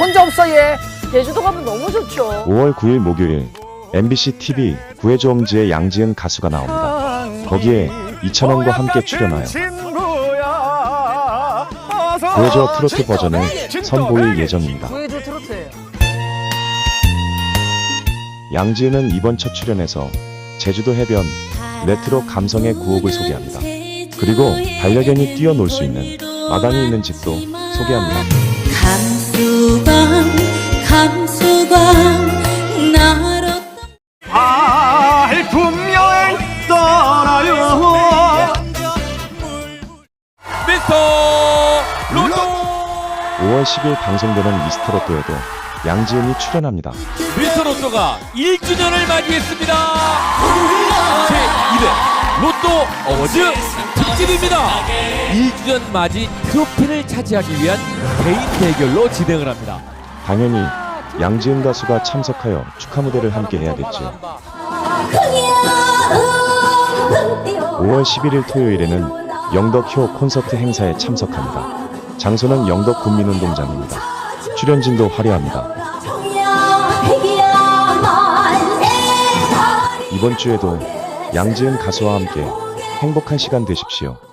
혼자 없어 얘. 제주도 가면 너무 좋죠. 5월 9일 목요일 MBC TV 구해줘 엉지의 양지은 가수가 나옵니다. 거기에 이찬원과 함께 출연하여 구해줘 트로트 버전을 선보일 예정입니다. 구해줘 트로트예요. 양지은은 이번 첫 출연에서 제주도 해변 레트로 감성의 구옥을 소개합니다. 그리고 반려견이 뛰어놀 수 있는 마당이 있는 집도 소개합니다. 감수광 감수광 나로 발품 여행 떠나요. 미스터 로또. 5월 10일 방송되는 미스터 로또에도 양지은이 출연합니다. 미스터 로또가 1주년을 맞이했습니다. 제1회 로또 어워즈 특집입니다 1주년 맞이 트로피를 차지하기 위한 개인 대결로 진행을 합니다 당연히 양지은 가수가 참석하여 축하 무대를 함께 해야겠죠. 5월 11일 토요일에는 영덕효 콘서트 행사에 참석합니다. 장소는 영덕 국민운동장입니다. 출연진도 화려합니다. 이번 주에도 양지은 가수와 함께 행복한 시간 되십시오.